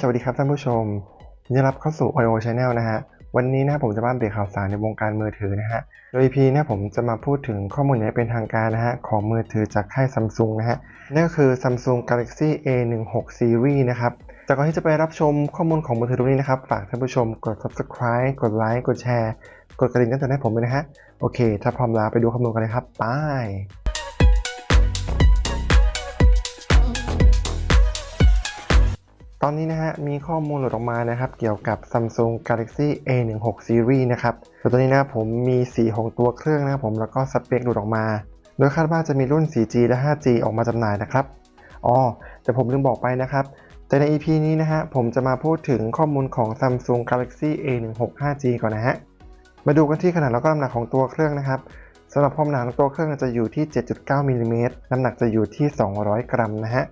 สวัสดีครับท่านผู้ชมยินดีรับเข้าสู่ IO Channel นะฮะ วันนี้นะผมจะมาอัปเดข่าวสารในวงการมือถือนะฮะ โดย EP นี่ยผมจะมาพูดถึงข้อมูลอย่างเป็นทางการนะฮะ ของมือถือจากค่ายซัมซุงนะฮะ นั่นก็คือ Samsung Galaxy A16 Series นะครับแต่ก่อนที่จะไปรับชมข้อมูลของมือถือรุ่นนี้นะครับ ฝากท่านผู้ชมกด subscribe กดไลค์กดแชร์ กดกระดิ่งแจ้งเตือให้ผมด้วยนะฮะ โอเค ถ้าพร้อมแล้วไปดูข้อมูลกันเลยครับไป อนนี้นะฮะมีข้อมูลหลุดออกมานะครับ เกี่ยวกับ Samsung Galaxy A16 Series นะครับโดยตัวนี้นะผมมีสีของตัวเครื่องนะครับผมแล้วก็สเปคหลุดออกมา โดยคาดว่าจะมีรุ่น 4G และ 5G ออกมาจำหน่ายนะครับอ๋อแต่ผมลืมบอกไปนะครับแต่ใน EP นี้นะฮะผมจะมาพูดถึงข้อมูลของ Samsung Galaxy A16 5G ก่อนนะฮะมาดูกันที่ขนาดแล้วก็น้ำหนักของตัวเครื่องนะครับสำหรับความหนาของตัวเครื่องจะอยู่ที่ 7.9มิลลิเมตรน้ำหนักจะอยู่ที่ 200 กรัมนะฮะ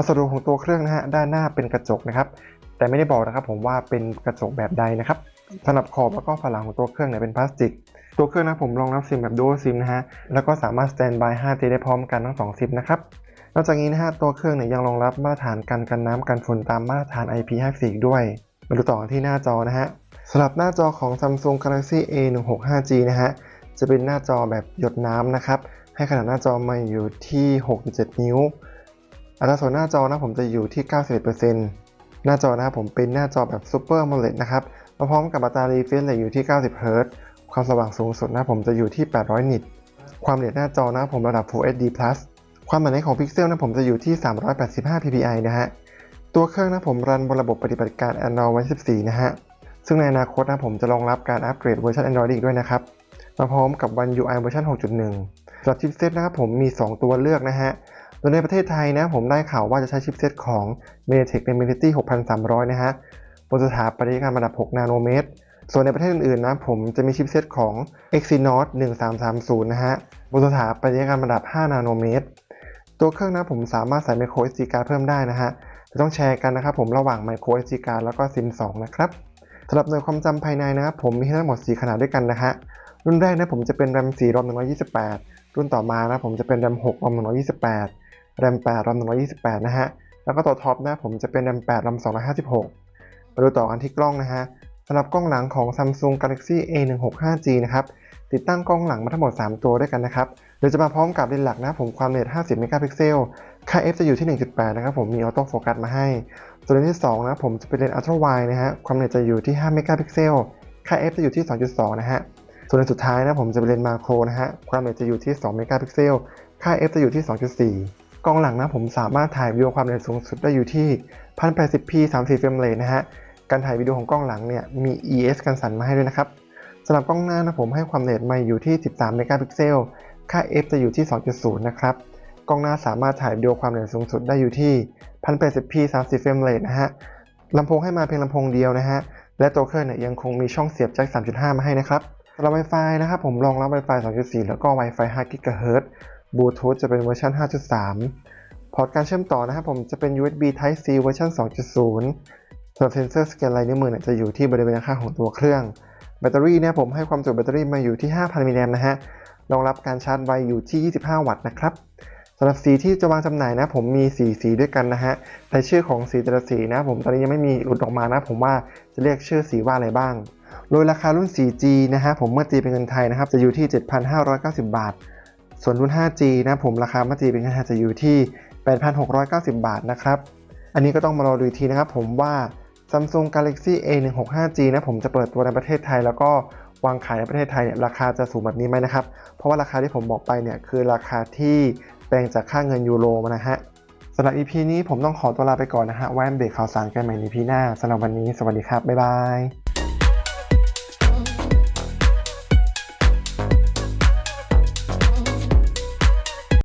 วัสดุของตัวเครื่องนะฮะด้านหน้าเป็นกระจกนะครับ แต่ไม่ได้บอกนะครับผมว่าเป็นกระจกแบบใดนะครับสำหรับขอบแล้วก็ฝาหลังของตัวเครื่องเนี่ยเป็นพลาสติก ตัวเครื่องนะผมรองรับซิมแบบ Dual SIM นะฮะแล้วก็สามารถ Standby 5G ได้พร้อมกันทั้ง2ซิมนะครับนอกจากนี้นะฮะตัวเครื่องเนี่ยยังรองรับมาตรฐานกันกันน้ำกันฝุ่นตามมาตรฐาน IP54 ด้วยมาดูต่อที่หน้าจอนะฮะสำหรับหน้าจอของ Samsung Galaxy A16 5G นะฮะจะเป็นหน้าจอแบบหยดน้ำนะครับให้ขนาดหน้าจอมาอยู่ที่ 6.7 นิ้ว อัตราส่วนหน้าจอนะผมจะอยู่ที่ 91%หน้าจอนะครับผมเป็นหน้าจอแบบ Super AMOLED นะครับมาพร้อมกับอัตรา refresh rate อยู่ที่ 90 Hz ความสว่างสูงสุดนะผมจะอยู่ที่ 800 นิต ความละเอียดหน้าจอนะผมระดับ Full HD Plus ความหนาแน่นของพิกเซลนะผมจะอยู่ที่ 385 ppi นะฮะ ตัวเครื่องนะผมรันบนระบบปฏิบัติการ Android 14 นะฮะ ซึ่งในอนาคตนะผมจะรองรับการอัปเกรดเวอร์ชัน Android อีกด้วยนะครับ มาพร้อมกับ One UI เวอร์ชัน6.1สำหรับชิปเซตนะครับผมมี 2 ตัวเลือกนะฮะ โดยในประเทศไทยนะผมได้ข่าวว่าจะใช้ชิปเซตของ MediaTek Dimensity 6300 นะฮะบนสถาปัตยกรรมระดับ 6 นาโนเมตร ส่วนในประเทศอื่นๆนะผมจะมีชิปเซตของ Exynos 1330 นะฮะบนสถาปัตยกรรมระดับ 5 นาโนเมตร ตัวเครื่องนะผมสามารถใส่ micro SD card เพิ่มได้นะฮะจะต้องแชร์กันนะครับผมระหว่าง micro SD card แล้วก็ SIM 2 นะครับสำหรับหน่วยความจำภายในนะครับผมมีทั้งหมด 4 ขนาดด้วยกันนะฮะรุ่นแรกนะผมจะเป็น RAM 4 ROM 128 รุ่นต่อมานะผมจะเป็น RAM 6 ROM 128 RAM 8 ROM 128 นะฮะ แล้วก็ตัวท็อปนะผมจะเป็น RAM 8 ROM 256 มาดูต่อกันที่กล้องนะฮะสำหรับกล้องหลังของ Samsung Galaxy A16 5G นะครับ ติดตั้งกล้องหลังมาทั้งหมด 3 ตัวด้วยกันนะครับโดยจะมาพร้อมกับเลนส์หลักนะผมความละเอียด 50 เมกะพิกเซล ค่า f จะอยู่ที่ 1.8 นะครับผมมีออโต้โฟกัสมาให้ ส่วนเลนส์ที่ 2 นะผมจะเป็นเลนส์ Ultra Wide นะฮะ ความละเอียดจะอยู่ที่ 5 เมกะพิกเซล ค่า f จะอยู่ที่ 2.2 นะฮะ ส่วนเลนส์สุดท้ายนะผมจะเป็นเลนส์มาโครนะฮะ ความละเอียดจะอยู่ที่ 2 เมกะพิกเซล ค่า f จะอยู่ที่ 2.4 กล้องหลังนะผมสามารถถ่ายวิดีโอความละเอียดสูงสุดได้อยู่ที่ 1080p 30เฟรมเรทนะฮะ การถ่ายวิดีโอของกล้องหลังเนี่ยมี ES กันสั่นมาให้ด้วยนะครับสำหรับกล้องหน้านะผมให้ความละเอียดมาอยู่ที่ 13 เมกะพิกเซล ค่า f จะอยู่ที่ 2.0 นะครับ กล้องหน้าสามารถถ่ายวิดีโอความละเอียดสูงสุดได้อยู่ที่ 1080p 30เฟรมเรทนะฮะลำโพงให้มาเพียงลำโพงเดียวนะฮะ และตัวเครื่องเนี่ยยังคงมีช่องเสียบแจ็ค 3.5 มาให้นะครับสำหรับ Wi-Fi นะครับผมรองรับ Wi-Fi 2.4 แล้วก็ Wi-Fi 5 GHz Bluetooth จะเป็นเวอร์ชัน5.3 พอร์ตการเชื่อมต่อนะครับผมจะเป็น USB Type C เวอร์ชัน2.0สำหรับเซนเซอร์สแกนลายนิ้วมือเนี่ยจะอยู่ที่บริเวณข้างของตัวเครื่อง แบตเตอรี่เนี่ยผมให้ความจุแบตเตอรี่มาอยู่ที่ 5,000มิลลิแอมป์นะฮะ รองรับการชาร์จไวอยู่ที่ 25 วัตต์นะครับสำหรับสีที่จะวางจำหน่ายนะผมมี 4 สีด้วยกันนะฮะในชื่อของสีแต่ละสีนะผมตอนนี้ยังไม่มีหลุดออกมานะ ผมว่าจะเรียกชื่อสีว่าอะไรบ้าง โดยราคารุ่น 4G นะฮะผมเมื่อตีเป็นเงินไทยนะครับจะอยู่ที่ 7,590 บาท ส่วนรุ่น 5G นะผมราคาเมื่อตีเป็นเงินไทยจะอยู่ที่ 8,690 บาทนะครับ อันนี้ก็ต้องมารอดูอีกทีนะครับผมว่า Samsung Galaxy A16 5G นะผมจะเปิดตัวในประเทศไทย แล้วก็วางขายในประเทศไทยเนี่ยราคาจะสูงแบบนี้ไหมนะครับ เพราะว่าราคาที่ผมบอกไปเนี่ยคือราคาที่แปลงจากค่าเงินยูโรมานะฮะสำหรับ EP นี้ผมต้องขอตัวลาไปก่อนนะฮะ ไว้อัปเดตข่าวสารกันใหม่ใน EP หน้าสำหรับวันนี้ สวัสดีครับ บ๊ายบาย